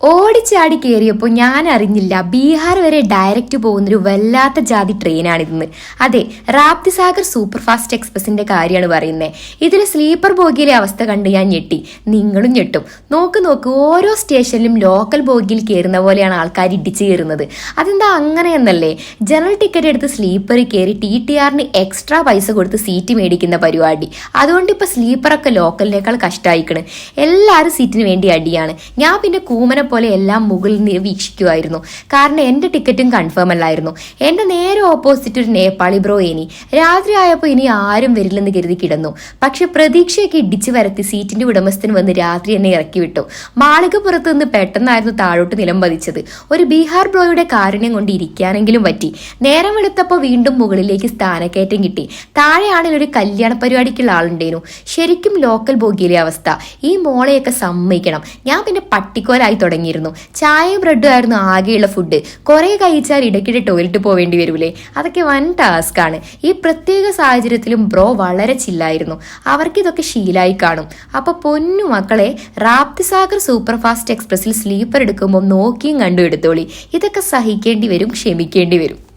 O ഓടിച്ചാടി കയറിയപ്പോൾ ഞാൻ അറിഞ്ഞില്ല ബീഹാർ വരെ ഡയറക്റ്റ് പോകുന്നൊരു വല്ലാത്ത ജാതി ട്രെയിനാണിതെന്ന്. അതെ റാപ്തിസാഗർ സൂപ്പർ ഫാസ്റ്റ് എക്സ്പ്രസിന്റെ കാര്യമാണ് പറയുന്നത് ഇതിൽ സ്ലീപ്പർ ബോഗിയിലെ അവസ്ഥ കണ്ട് ഞാൻ ഞെട്ടി. നിങ്ങളും ഞെട്ടും. നോക്ക് നോക്ക് ഓരോ സ്റ്റേഷനിലും ലോക്കൽ ബോഗിയിൽ കയറുന്ന പോലെയാണ് ആൾക്കാർ ഇടിച്ചു കയറുന്നത് അതെന്താ അങ്ങനെയെന്നല്ലേ ജനറൽ ടിക്കറ്റ് എടുത്ത് സ്ലീപ്പറിൽ കയറി ടി ടി ആറിന് എക്സ്ട്രാ പൈസ കൊടുത്ത് സീറ്റ് മേടിക്കുന്ന പരിപാടി. അതുകൊണ്ട് ഇപ്പൊ സ്ലീപ്പറൊക്കെ ലോക്കലിനേക്കാൾ കഷ്ടമായിക്കണ് എല്ലാവരും സീറ്റിന് വേണ്ടി അടിയാണ്. ഞാൻ പിന്നെ കൂമനെ പോലെ എല്ലാം മുകളിൽ നിന്ന് വീക്ഷിക്കുമായിരുന്നു കാരണം എന്റെ ടിക്കറ്റും കൺഫേം അല്ലായിരുന്നു. എന്റെ നേരെ ഓപ്പോസിറ്റ് ഒരു നേപ്പാളി ബ്രോ ഇനി. രാത്രി ആയപ്പോൾ ഇനി ആരും വരില്ലെന്ന് കരുതി കിടന്നു. പക്ഷെ പ്രതീക്ഷയൊക്കെ ഇടിച്ചു വരത്തി സീറ്റിന്റെ ഉടമസ്ഥൻ വന്ന് രാത്രി എന്നെ ഇറക്കി വിട്ടു. മാളികപ്പുറത്ത് നിന്ന് പെട്ടെന്നായിരുന്നു താഴോട്ട് നിലം പതിച്ചത്. ഒരു ബീഹാർ ബ്രോയുടെ കാരുണ്യം കൊണ്ട് ഇരിക്കാനെങ്കിലും പറ്റി. നേരം വെളുത്തപ്പോൾ വീണ്ടും മുകളിലേക്ക് സ്ഥാനക്കയറ്റം കിട്ടി. താഴെയാണെങ്കിൽ ഒരു കല്യാണ പരിപാടിക്കുള്ള ആളുണ്ടേനു ശരിക്കും ലോക്കൽ ബോഗിയിലെ അവസ്ഥ. ഈ മോളെയൊക്കെ സമ്മതിക്കണം. ഞാൻ പിന്നെ പട്ടിക്കോലായി തുടങ്ങിയിരുന്നു. ചായയും ബ്രെഡും ആയിരുന്നു ആകെയുള്ള ഫുഡ് കുറെ കഴിച്ചാൽ ഇടയ്ക്കിടെ ടോയ്ലറ്റ് പോവേണ്ടി വരൂലേ? അതൊക്കെ വൻ ടാസ്ക് ആണ്. ഈ പ്രത്യേക സാഹചര്യത്തിലും ബ്രോ വളരെ ചില്ലായിരുന്നു അവർക്ക് ഇതൊക്കെ ശീലായി കാണും. അപ്പൊ പൊന്നു മക്കളെ റാപ്തിസാഗർ സൂപ്പർ ഫാസ്റ്റ് എക്സ്പ്രസിൽ സ്ലീപ്പർ എടുക്കുമ്പോൾ നോക്കിയും കണ്ടു എടുത്തോളി. ഇതൊക്കെ സഹിക്കേണ്ടി വരും ക്ഷമിക്കേണ്ടി വരും.